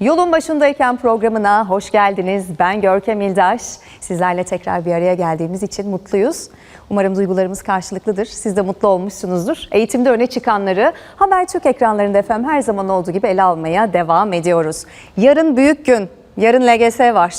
Yolun başındayken programına hoş geldiniz. Ben Görkem İldaş. Sizlerle tekrar bir araya geldiğimiz için mutluyuz. Umarım duygularımız karşılıklıdır. Siz de mutlu olmuşsunuzdur. Eğitimde öne çıkanları Habertürk ekranlarında efendim her zaman olduğu gibi ele almaya devam ediyoruz. Yarın büyük gün. Yarın LGS var.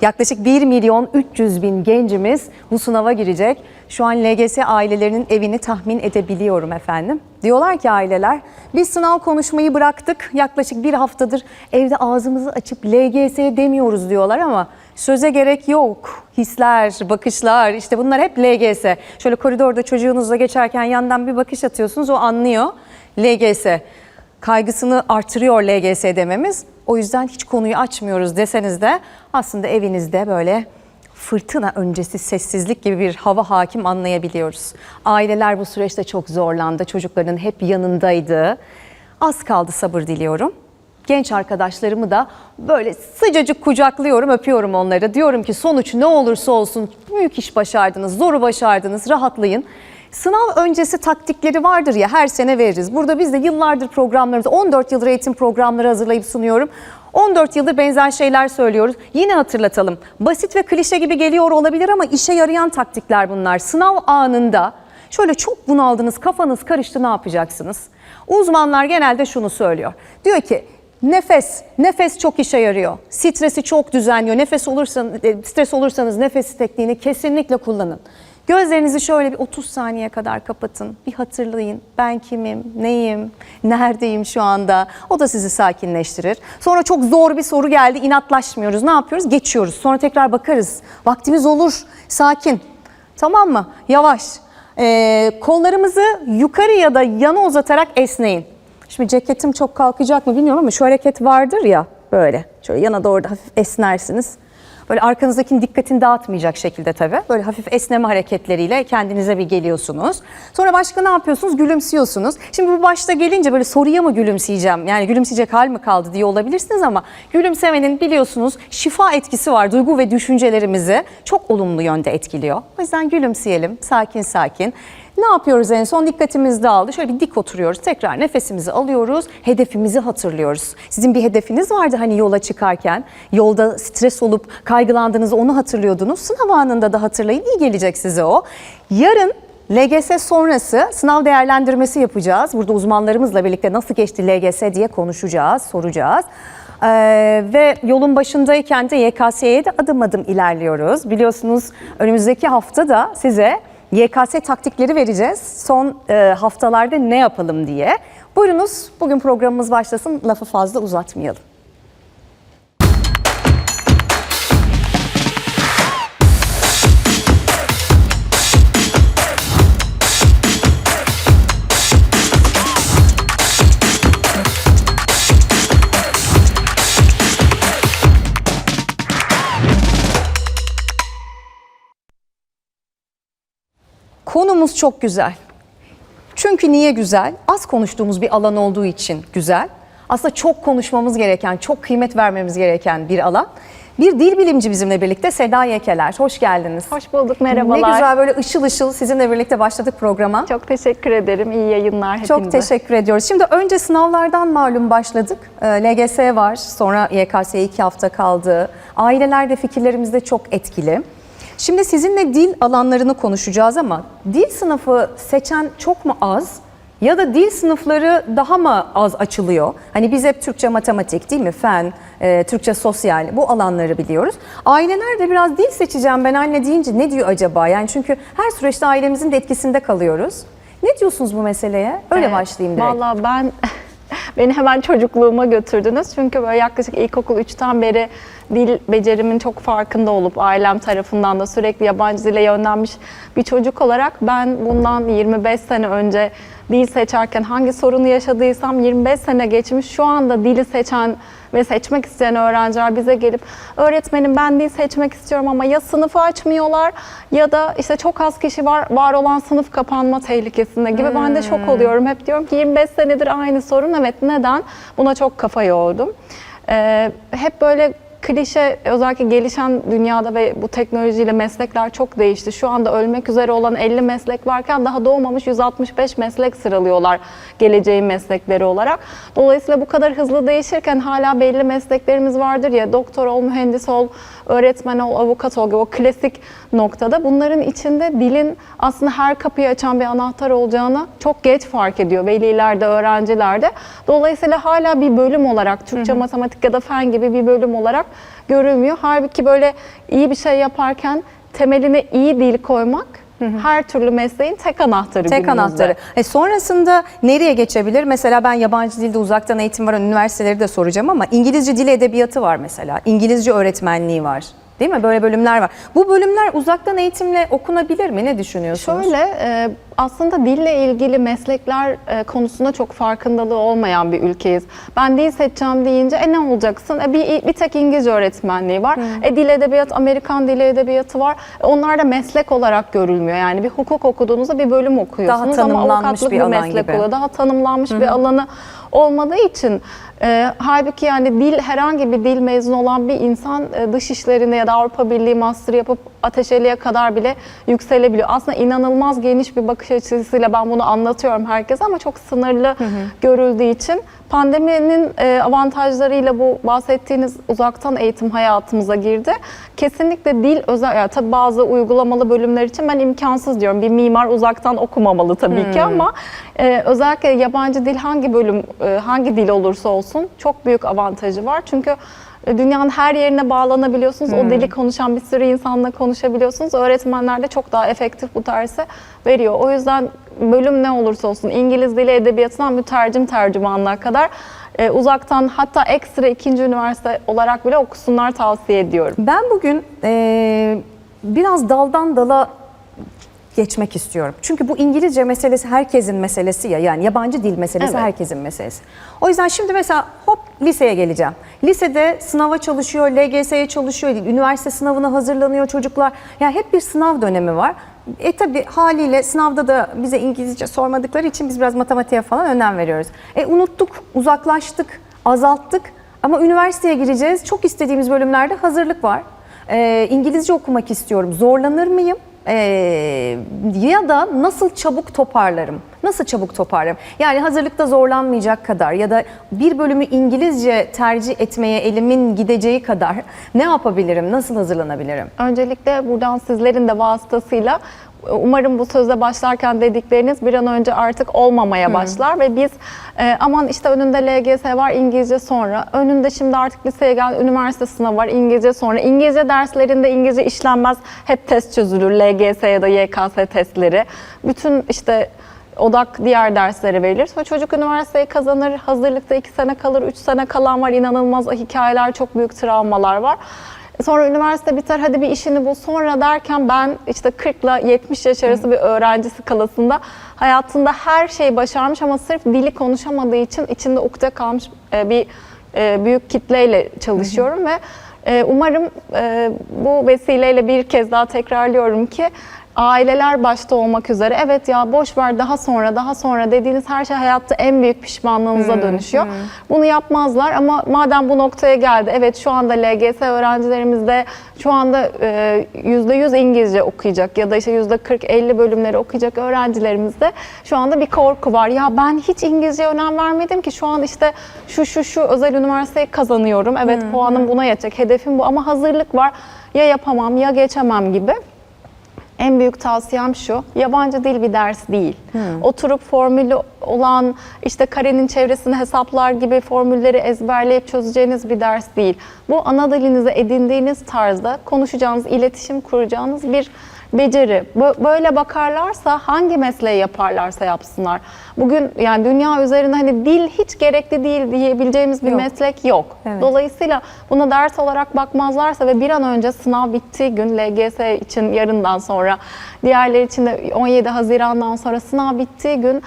Yaklaşık 1 milyon 300 bin gencimiz bu sınava girecek. Şu an LGS ailelerinin evini tahmin edebiliyorum efendim. Diyorlar ki aileler biz sınav konuşmayı bıraktık yaklaşık bir haftadır evde ağzımızı açıp LGS demiyoruz diyorlar ama söze gerek yok. Hisler, bakışlar işte bunlar hep LGS. Şöyle koridorda çocuğunuzla geçerken yandan bir bakış atıyorsunuz o anlıyor LGS kaygısını artırıyor LGS dememiz. O yüzden hiç konuyu açmıyoruz deseniz de aslında evinizde böyle fırtına öncesi sessizlik gibi bir hava hakim anlayabiliyoruz. Aileler bu süreçte çok zorlandı. Çocukların hep yanındaydı. Az kaldı sabır diliyorum. Genç arkadaşlarımı da böyle sıcacık kucaklıyorum, öpüyorum onları. Diyorum ki sonuç ne olursa olsun büyük iş başardınız, zoru başardınız, rahatlayın. Sınav öncesi taktikleri vardır ya her sene veririz. Burada biz de yıllardır programlarımızda 14 yıldır eğitim programları hazırlayıp sunuyorum. 14 yıldır benzer şeyler söylüyoruz. Yine hatırlatalım. Basit ve klişe gibi geliyor olabilir ama işe yarayan taktikler bunlar. Sınav anında şöyle çok bunaldınız, kafanız karıştı ne yapacaksınız? Uzmanlar genelde şunu söylüyor. Diyor ki Nefes, nefes çok işe yarıyor. Stresi çok düzenliyor. Nefes olursanız, e, stres olursanız nefes tekniğini kesinlikle kullanın. Gözlerinizi şöyle bir 30 saniye kadar kapatın. Bir hatırlayın. Ben kimim, neyim, neredeyim şu anda? O da sizi sakinleştirir. Sonra çok zor bir soru geldi. inatlaşmıyoruz. Ne yapıyoruz? Geçiyoruz. Sonra tekrar bakarız. Vaktimiz olur. Sakin. Tamam mı? Yavaş. Ee, kollarımızı yukarı ya da yana uzatarak esneyin. Şimdi ceketim çok kalkacak mı bilmiyorum ama şu hareket vardır ya böyle. Şöyle yana doğru da hafif esnersiniz. Böyle arkanızdakinin dikkatini dağıtmayacak şekilde tabii. Böyle hafif esneme hareketleriyle kendinize bir geliyorsunuz. Sonra başka ne yapıyorsunuz? Gülümsüyorsunuz. Şimdi bu başta gelince böyle soruya mı gülümseyeceğim? Yani gülümseyecek hal mi kaldı diye olabilirsiniz ama gülümsemenin biliyorsunuz şifa etkisi var. Duygu ve düşüncelerimizi çok olumlu yönde etkiliyor. O yüzden gülümseyelim sakin sakin. Ne yapıyoruz en son? Dikkatimiz dağıldı. Şöyle bir dik oturuyoruz. Tekrar nefesimizi alıyoruz. Hedefimizi hatırlıyoruz. Sizin bir hedefiniz vardı hani yola çıkarken. Yolda stres olup kaygılandığınızda onu hatırlıyordunuz. Sınav anında da hatırlayın. İyi gelecek size o. Yarın LGS sonrası sınav değerlendirmesi yapacağız. Burada uzmanlarımızla birlikte nasıl geçti LGS diye konuşacağız, soracağız. Ee, ve yolun başındayken de YKS'ye de adım adım ilerliyoruz. Biliyorsunuz önümüzdeki hafta da size YKS taktikleri vereceğiz. Son e, haftalarda ne yapalım diye. Buyurunuz bugün programımız başlasın. Lafı fazla uzatmayalım. Konumuz çok güzel. Çünkü niye güzel? Az konuştuğumuz bir alan olduğu için güzel. Aslında çok konuşmamız gereken, çok kıymet vermemiz gereken bir alan. Bir dil bilimci bizimle birlikte Seda Yekeler. Hoş geldiniz. Hoş bulduk, merhabalar. Ne güzel böyle ışıl ışıl sizinle birlikte başladık programa. Çok teşekkür ederim. İyi yayınlar hepinize. Çok teşekkür ediyoruz. Şimdi önce sınavlardan malum başladık. Ee, LGS var, sonra YKS'ye iki hafta kaldı. Aileler de fikirlerimizde çok etkili. Şimdi sizinle dil alanlarını konuşacağız ama dil sınıfı seçen çok mu az? Ya da dil sınıfları daha mı az açılıyor? Hani biz hep Türkçe matematik değil mi? Fen, e, Türkçe sosyal bu alanları biliyoruz. Aileler de biraz dil seçeceğim ben anne deyince ne diyor acaba? Yani çünkü her süreçte ailemizin de etkisinde kalıyoruz. Ne diyorsunuz bu meseleye? Öyle Ee, başlayayım direkt. Valla ben beni hemen çocukluğuma götürdünüz. Çünkü böyle yaklaşık ilkokul 3'ten beri dil becerimin çok farkında olup ailem tarafından da sürekli yabancı dile yönlenmiş bir çocuk olarak ben bundan 25 sene önce dil seçerken hangi sorunu yaşadıysam 25 sene geçmiş şu anda dili seçen ve seçmek isteyen öğrenciler bize gelip öğretmenim ben dil seçmek istiyorum ama ya sınıfı açmıyorlar ya da işte çok az kişi var var olan sınıf kapanma tehlikesinde gibi ben de şok oluyorum. Hep diyorum ki 25 senedir aynı sorun evet neden? Buna çok kafa yordum. Ee, hep böyle klişe özellikle gelişen dünyada ve bu teknolojiyle meslekler çok değişti. Şu anda ölmek üzere olan 50 meslek varken daha doğmamış 165 meslek sıralıyorlar geleceğin meslekleri olarak. Dolayısıyla bu kadar hızlı değişirken hala belli mesleklerimiz vardır ya doktor ol, mühendis ol, öğretmen ol, avukat ol gibi o klasik noktada bunların içinde dilin aslında her kapıyı açan bir anahtar olacağını çok geç fark ediyor veliler de öğrenciler de. Dolayısıyla hala bir bölüm olarak Türkçe, matematik ya da fen gibi bir bölüm olarak görülmüyor. Halbuki böyle iyi bir şey yaparken temeline iyi dil koymak her türlü mesleğin tek anahtarı Tek günümüzde. anahtarı. E sonrasında nereye geçebilir? Mesela ben yabancı dilde uzaktan eğitim var, üniversiteleri de soracağım ama İngilizce dil edebiyatı var mesela. İngilizce öğretmenliği var. Değil mi? Böyle bölümler var. Bu bölümler uzaktan eğitimle okunabilir mi? Ne düşünüyorsunuz? Şöyle e, aslında dille ilgili meslekler e, konusunda çok farkındalığı olmayan bir ülkeyiz. Ben dil seçeceğim deyince e ne olacaksın? E, bir, bir tek İngilizce öğretmenliği var. E, dil edebiyat, Amerikan dili edebiyatı var. E, onlar da meslek olarak görülmüyor. Yani bir hukuk okuduğunuzda bir bölüm okuyorsunuz ama tanımlanmış avukatlık bir bir, meslek gibi. oluyor. Daha tanımlanmış bir alanı olmadığı için e, halbuki yani dil herhangi bir dil mezunu olan bir insan e, dış işlerinde ya da Avrupa Birliği master yapıp ateşeliğe kadar bile yükselebiliyor. Aslında inanılmaz geniş bir bakış açısıyla ben bunu anlatıyorum herkese ama çok sınırlı görüldüğü için pandeminin e, avantajlarıyla bu bahsettiğiniz uzaktan eğitim hayatımıza girdi. Kesinlikle dil özel, yani tabii bazı uygulamalı bölümler için ben imkansız diyorum. Bir mimar uzaktan okumamalı tabii ki ama e, özellikle yabancı dil hangi bölüm, e, hangi dil olursa olsun çok büyük avantajı var. Çünkü dünyanın her yerine bağlanabiliyorsunuz. O dili konuşan bir sürü insanla konuşabiliyorsunuz. Öğretmenler de çok daha efektif bu dersi veriyor. O yüzden bölüm ne olursa olsun İngiliz dili edebiyatından mütercim tercümanlığa kadar e, uzaktan hatta ekstra ikinci üniversite olarak bile okusunlar tavsiye ediyorum. Ben bugün eee, biraz daldan dala geçmek istiyorum. Çünkü bu İngilizce meselesi herkesin meselesi ya. Yani yabancı dil meselesi Evet. herkesin meselesi. O yüzden şimdi mesela hop liseye geleceğim. Lisede sınava çalışıyor, LGS'ye çalışıyor, üniversite sınavına hazırlanıyor çocuklar. Yani hep bir sınav dönemi var. E tabi haliyle sınavda da bize İngilizce sormadıkları için biz biraz matematiğe falan önem veriyoruz. E unuttuk, uzaklaştık, azalttık. Ama üniversiteye gireceğiz. Çok istediğimiz bölümlerde hazırlık var. Ee, İngilizce okumak istiyorum. Zorlanır mıyım? Ee, ya da nasıl çabuk toparlarım? Nasıl çabuk toparlarım? Yani hazırlıkta zorlanmayacak kadar ya da bir bölümü İngilizce tercih etmeye elimin gideceği kadar ne yapabilirim? Nasıl hazırlanabilirim? Öncelikle buradan sizlerin de vasıtasıyla umarım bu sözle başlarken dedikleriniz bir an önce artık olmamaya başlar ve biz e, aman işte önünde LGS var İngilizce sonra. Önünde şimdi artık liseye gel üniversite sınavı var İngilizce sonra. İngilizce derslerinde İngilizce işlenmez. Hep test çözülür LGS ya da YKS testleri. Bütün işte odak diğer derslere verilir. Sonra çocuk üniversiteyi kazanır, hazırlıkta iki sene kalır, üç sene kalan var, inanılmaz hikayeler, çok büyük travmalar var. Sonra üniversite biter, hadi bir işini bul. Sonra derken ben işte 40 ile 70 yaş arası bir öğrenci skalasında hayatında her şeyi başarmış ama sırf dili konuşamadığı için içinde ukde kalmış e, bir e, büyük kitleyle çalışıyorum ve e, umarım bu vesileyle bir kez daha tekrarlıyorum ki aileler başta olmak üzere evet ya boş ver daha sonra daha sonra dediğiniz her şey hayatta en büyük pişmanlığınıza dönüşüyor. Bunu yapmazlar ama madem bu noktaya geldi evet şu anda LGS öğrencilerimizde şu anda e, %100 İngilizce okuyacak ya da işte %40-50 bölümleri okuyacak öğrencilerimizde şu anda bir korku var. Ya ben hiç İngilizceye önem vermedim ki şu an işte şu şu şu özel üniversiteyi kazanıyorum. Evet puanım buna yetecek hedefim bu ama hazırlık var ya yapamam ya geçemem gibi. En büyük tavsiyem şu, yabancı dil bir ders değil. Oturup formülü olan, işte karenin çevresini hesaplar gibi formülleri ezberleyip çözeceğiniz bir ders değil. Bu ana dilinize edindiğiniz tarzda konuşacağınız, iletişim kuracağınız bir beceri. Bö- Böyle bakarlarsa hangi mesleği yaparlarsa yapsınlar. Bugün yani dünya üzerinde hani dil hiç gerekli değil diyebileceğimiz bir Yok. meslek yok. Evet. Dolayısıyla buna ders olarak bakmazlarsa ve bir an önce sınav bittiği gün LGS için yarından sonra, diğerleri için de 17 Haziran'dan sonra sınav bittiği gün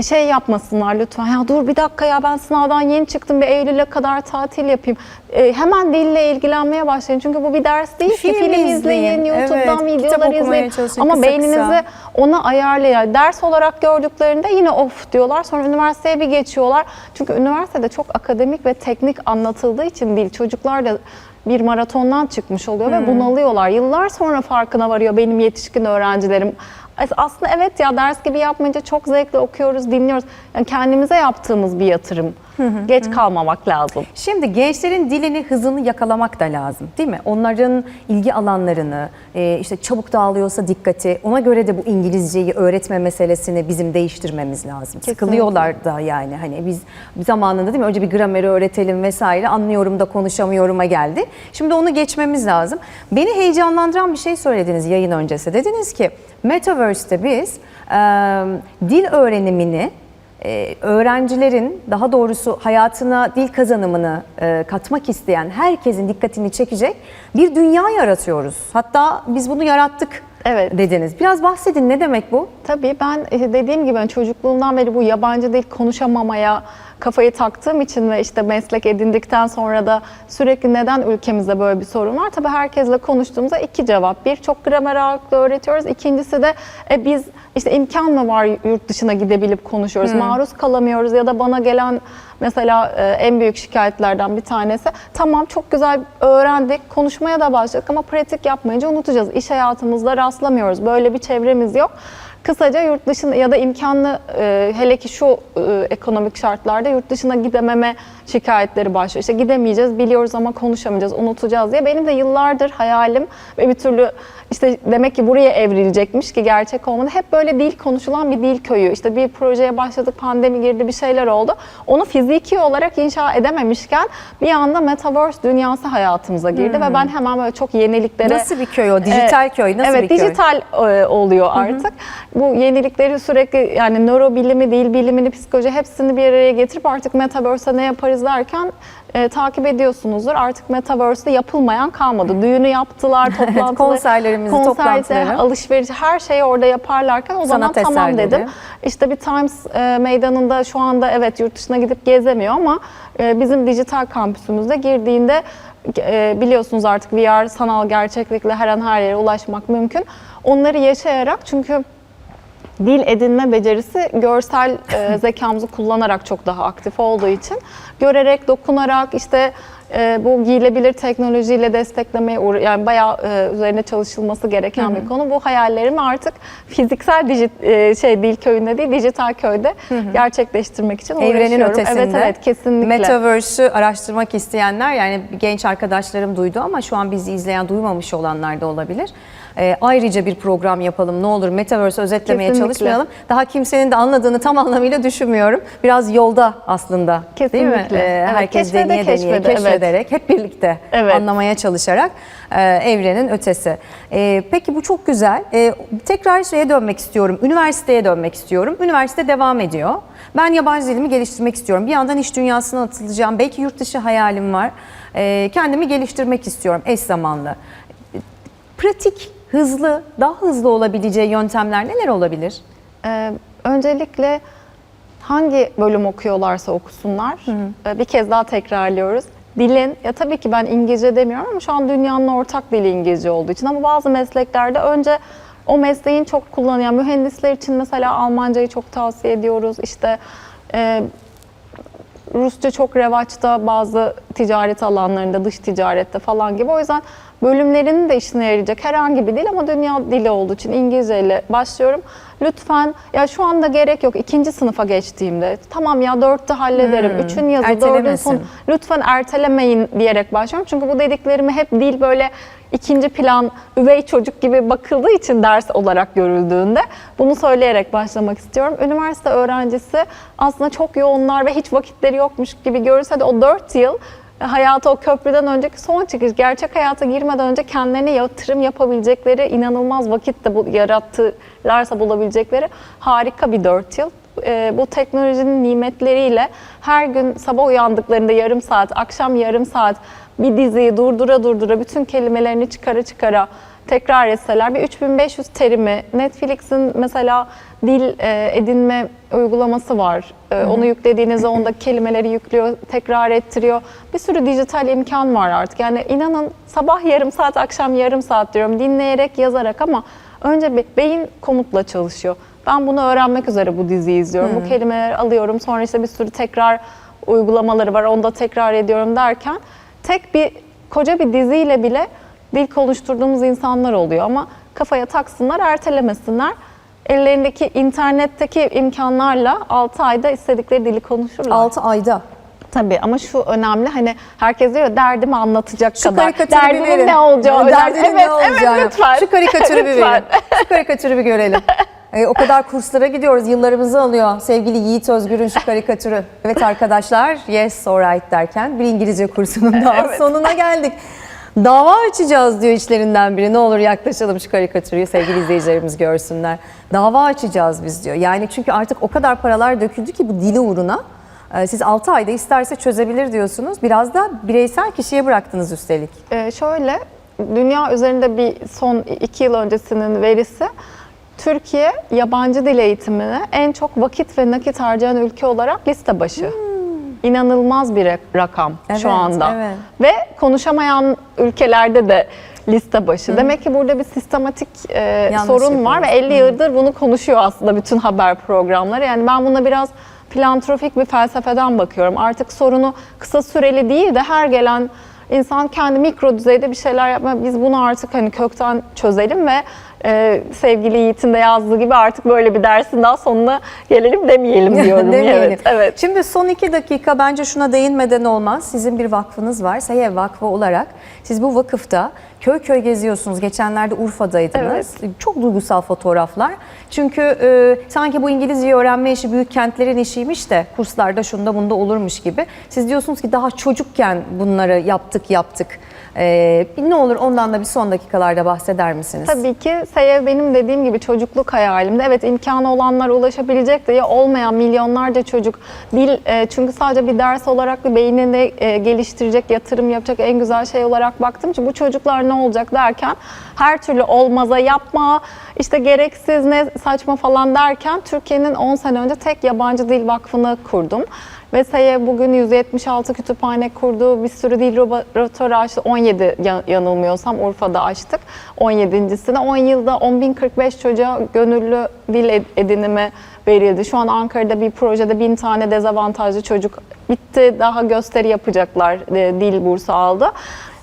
şey yapmasınlar lütfen. Ya dur bir dakika ya ben sınavdan yeni çıktım bir Eylül'e kadar tatil yapayım. E, hemen dille ilgilenmeye başlayın. Çünkü bu bir ders değil Film ki. Film izleyin, izleyin, YouTube'dan evet, videolar izleyin. çalışın, Ama kısa beyninizi kısa. ona ayarlayın. Ders olarak gördüklerinde yine of diyorlar. Sonra üniversiteye bir geçiyorlar. Çünkü üniversitede çok akademik ve teknik anlatıldığı için dil çocuklar da bir maratondan çıkmış oluyor ve bunalıyorlar. Yıllar sonra farkına varıyor benim yetişkin öğrencilerim. As- Aslında evet ya ders gibi yapmayınca çok zevkle okuyoruz, dinliyoruz. Yani kendimize yaptığımız bir yatırım. Geç kalmamak lazım. Şimdi gençlerin dilini, hızını yakalamak da lazım değil mi? Onların ilgi alanlarını, e, işte çabuk dağılıyorsa dikkati, ona göre de bu İngilizceyi öğretme meselesini bizim değiştirmemiz lazım. Sıkılıyorlar da yani hani biz zamanında değil mi? Önce bir grameri öğretelim vesaire anlıyorum da konuşamıyorum'a geldi. Şimdi onu geçmemiz lazım. Beni heyecanlandıran bir şey söylediniz yayın öncesi. Dediniz ki Metaverse'te biz e, dil öğrenimini e, öğrencilerin daha doğrusu hayatına dil kazanımını e, katmak isteyen herkesin dikkatini çekecek bir dünya yaratıyoruz. Hatta biz bunu yarattık Evet. dediniz. Biraz bahsedin ne demek bu? Tabii ben dediğim gibi hani çocukluğumdan beri bu yabancı dil konuşamamaya kafayı taktığım için ve işte meslek edindikten sonra da sürekli neden ülkemizde böyle bir sorun var? Tabii herkesle konuştuğumuzda iki cevap. Bir, çok gramer ağırlıklı öğretiyoruz. İkincisi de e, biz işte imkan mı var yurt dışına gidebilip konuşuyoruz? Maruz kalamıyoruz ya da bana gelen mesela e, en büyük şikayetlerden bir tanesi tamam çok güzel öğrendik, konuşmaya da başladık ama pratik yapmayınca unutacağız. İş hayatımızda rastlamıyoruz. Böyle bir çevremiz yok. Kısaca yurt dışında ya da imkanlı e, hele ki şu e, ekonomik şartlarda yurt dışına gidememe şikayetleri başlıyor. İşte gidemeyeceğiz, biliyoruz ama konuşamayacağız, unutacağız diye. Benim de yıllardır hayalim ve bir türlü işte demek ki buraya evrilecekmiş ki gerçek olmadı. Hep böyle dil konuşulan bir dil köyü. İşte bir projeye başladık, pandemi girdi, bir şeyler oldu. Onu fiziki olarak inşa edememişken bir anda Metaverse dünyası hayatımıza girdi ve ben hemen böyle çok yeniliklere... Nasıl bir köy o? Dijital köy nasıl evet, bir köy? dijital e, oluyor artık. Bu yenilikleri sürekli yani nörobilimi, dil bilimini, psikoloji hepsini bir araya getirip artık Metaverse'e ne yaparız derken e, takip ediyorsunuzdur. Artık Metaverse'de yapılmayan kalmadı. Düğünü yaptılar, toplantıları, konserlerimizi, konserde, toplantıları. alışveriş her şeyi orada yaparlarken o zaman Sanat tamam eserleri. dedim. İşte bir Times e, meydanında şu anda evet yurt dışına gidip gezemiyor ama e, bizim dijital kampüsümüzde girdiğinde e, biliyorsunuz artık VR sanal gerçeklikle her an her yere ulaşmak mümkün. Onları yaşayarak çünkü dil edinme becerisi görsel e, zekamızı kullanarak çok daha aktif olduğu için görerek, dokunarak işte e, bu giyilebilir teknolojiyle desteklemeye uğra- yani bayağı e, üzerine çalışılması gereken bir konu. Bu hayallerimi artık fiziksel dijit, e, şey dil köyünde değil dijital köyde gerçekleştirmek için Evrenin uğraşıyorum. ötesinde. Evet evet kesinlikle. Metaverse'ü araştırmak isteyenler yani genç arkadaşlarım duydu ama şu an bizi izleyen duymamış olanlar da olabilir. Ee, ayrıca bir program yapalım ne olur Metaverse özetlemeye Kesinlikle. çalışmayalım. Daha kimsenin de anladığını tam anlamıyla düşünmüyorum. Biraz yolda aslında değil mi? Kesinlikle. Ee, Evet, herkes keşfede, deneye deneye, keşfede, evet. keşfederek hep birlikte Evet. anlamaya çalışarak e, evrenin ötesi. E, peki bu çok güzel. E, tekrar şeye dönmek istiyorum. Üniversiteye dönmek istiyorum. Üniversite devam ediyor. Ben yabancı dilimi geliştirmek istiyorum. Bir yandan iş dünyasına atılacağım. Belki yurt dışı hayalim var. E, kendimi geliştirmek istiyorum eş zamanlı. Pratik, hızlı, daha hızlı olabileceği yöntemler neler olabilir? Ee, öncelikle hangi bölüm okuyorlarsa okusunlar. Ee, bir kez daha tekrarlıyoruz. Dilin, ya tabii ki ben İngilizce demiyorum ama şu an dünyanın ortak dili İngilizce olduğu için ama bazı mesleklerde önce o mesleğin çok kullanılan mühendisler için mesela Almancayı çok tavsiye ediyoruz. İşte e, Rusça çok revaçta bazı ticaret alanlarında, dış ticarette falan gibi. O yüzden bölümlerinin de işine yarayacak herhangi bir dil ama dünya dili olduğu için İngilizce ile başlıyorum. Lütfen ya şu anda gerek yok ikinci sınıfa geçtiğimde tamam ya dörtte hallederim. Üçün yazı, dördün son lütfen ertelemeyin diyerek başlıyorum. Çünkü bu dediklerimi hep dil böyle ikinci plan, üvey çocuk gibi bakıldığı için ders olarak görüldüğünde bunu söyleyerek başlamak istiyorum. Üniversite öğrencisi aslında çok yoğunlar ve hiç vakitleri yokmuş gibi görürse de o 4 yıl hayata o köprüden önceki son çıkış, gerçek hayata girmeden önce kendilerine yatırım yapabilecekleri, inanılmaz vakit de bu, yarattılarsa bulabilecekleri harika bir 4 yıl. Ee, bu teknolojinin nimetleriyle her gün sabah uyandıklarında yarım saat, akşam yarım saat bir diziyi durdura durdura bütün kelimelerini çıkara çıkara tekrar etseler bir 3500 terimi Netflix'in mesela dil e, edinme uygulaması var. E, Onu yüklediğinizde onda kelimeleri yüklüyor, tekrar ettiriyor. Bir sürü dijital imkan var artık. Yani inanın sabah yarım saat, akşam yarım saat diyorum dinleyerek, yazarak ama önce beyin komutla çalışıyor. Ben bunu öğrenmek üzere bu diziyi izliyorum. Bu kelimeleri alıyorum. Sonra işte bir sürü tekrar uygulamaları var. Onu da tekrar ediyorum derken tek bir koca bir diziyle bile dil konuşturduğumuz insanlar oluyor ama kafaya taksınlar, ertelemesinler. Ellerindeki internetteki imkanlarla 6 ayda istedikleri dili konuşurlar. 6 ayda. Tabii ama şu önemli hani herkes diyor derdimi anlatacak Şu kadar. verin. ne olacağı. Derdinin evet, ne olacağı. Evet lütfen. Şu karikatürü bir verin. Şu karikatürü bir görelim. Ee, o kadar kurslara gidiyoruz. Yıllarımızı alıyor. Sevgili Yiğit Özgür'ün şu karikatürü. Evet arkadaşlar yes alright derken bir İngilizce kursunun daha sonuna geldik. Dava açacağız diyor içlerinden biri. Ne olur yaklaşalım şu karikatürü sevgili izleyicilerimiz görsünler. Dava açacağız biz diyor. Yani çünkü artık o kadar paralar döküldü ki bu dili uğruna. Ee, Siz 6 ayda isterse çözebilir diyorsunuz. Biraz da bireysel kişiye bıraktınız üstelik. Ee, şöyle, dünya üzerinde bir son iki yıl öncesinin verisi, Türkiye yabancı dil eğitimine en çok vakit ve nakit harcayan ülke olarak liste başı. İnanılmaz bir rakam Hmm. Evet, şu anda. evet. Ve konuşamayan ülkelerde de liste başı. Demek ki burada bir sistematik e, Yanlış sorun var ve yapıyoruz. 50 yıldır bunu konuşuyor aslında bütün haber programları. Yani ben buna biraz filantropik bir felsefeden bakıyorum. Artık sorunu kısa süreli değil de her gelen insan kendi mikro düzeyde bir şeyler yapma. Biz bunu artık hani kökten çözelim ve e, sevgili Yiğit'in de yazdığı gibi artık böyle bir dersin daha sonuna gelelim demeyelim diyorum. Demeyelim. evet, evet. Şimdi son iki dakika bence şuna değinmeden olmaz. Sizin bir vakfınız var. Sayev Vakfı olarak. Siz bu vakıfta köy köy geziyorsunuz. Geçenlerde Urfa'daydınız. Çok duygusal fotoğraflar. Çünkü e, sanki bu İngilizceyi öğrenme işi büyük kentlerin işiymiş de kurslarda şunda bunda olurmuş gibi. Siz diyorsunuz ki daha çocukken bunları yaptık yaptık. E, ne olur ondan da bir son dakikalarda bahseder misiniz? Tabii ki Seyev benim dediğim gibi çocukluk hayalimde. Evet imkanı olanlar ulaşabilecek de ya olmayan milyonlarca çocuk dil e, çünkü sadece bir ders olarak da beynini e, geliştirecek, yatırım yapacak en güzel şey olarak baktım için bu çocuklar ne olacak derken her türlü olmaza yapma, işte gereksiz ne saçma falan derken Türkiye'nin 10 sene önce tek yabancı dil vakfını kurdum. Ve SEYE bugün 176 kütüphane kurdu, bir sürü dil laboratuvarı açtı. 17 ya- yanılmıyorsam Urfa'da açtık. 17.sine 10 yılda 10.045 çocuğa gönüllü dil ed- edinimi verildi. Şu an Ankara'da bir projede bin tane dezavantajlı çocuk bitti. Daha gösteri yapacaklar, e, dil bursu aldı.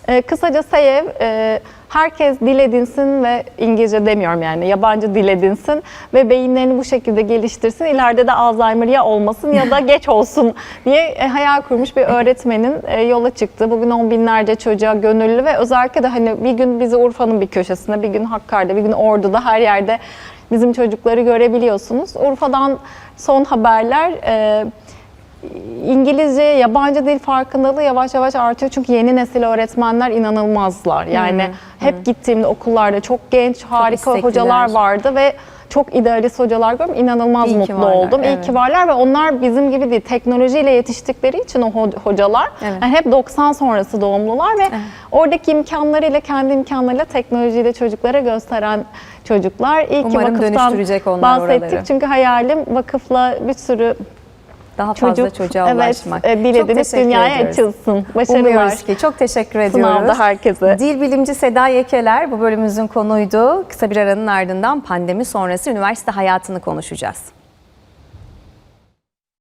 E, kısaca SEYEV e, herkes dil edinsin ve İngilizce demiyorum yani yabancı dil edinsin ve beyinlerini bu şekilde geliştirsin. İleride de Alzheimer ya olmasın ya da geç olsun diye e, hayal kurmuş bir öğretmenin e, yola çıktı. Bugün on binlerce çocuğa gönüllü ve özellikle de hani bir gün bizi Urfa'nın bir köşesinde, bir gün Hakkari'de, bir gün Ordu'da her yerde bizim çocukları görebiliyorsunuz. Urfa'dan son haberler e, İngilizce, yabancı dil farkındalığı yavaş yavaş artıyor. Çünkü yeni nesil öğretmenler inanılmazlar. Yani hep gittiğimde okullarda çok genç, harika istekliler. hocalar vardı ve çok idealist hocalar gördüm. İnanılmaz İyi ki mutlu varlar, oldum. İyi evet. ki varlar ve onlar bizim gibi değil. Teknolojiyle yetiştikleri için o ho- hocalar Evet. yani hep 90 sonrası doğumlular ve oradaki imkanlarıyla, kendi imkanlarıyla teknolojiyle çocuklara gösteren çocuklar. İyi ki Umarım vakıftan dönüştürecek onlar bahsettik. oraları. Çünkü hayalim vakıfla bir sürü Daha fazla çocuk çocuğa evet, ulaşmak. e, dil Çok edinip dünyaya ediyoruz. açılsın. Başarılar. Umuyoruz ki. Çok teşekkür ediyoruz. Sınavda herkese. Dil bilimci Seda Yekeler bu bölümümüzün konuydu. Kısa bir aranın ardından pandemi sonrası üniversite hayatını konuşacağız.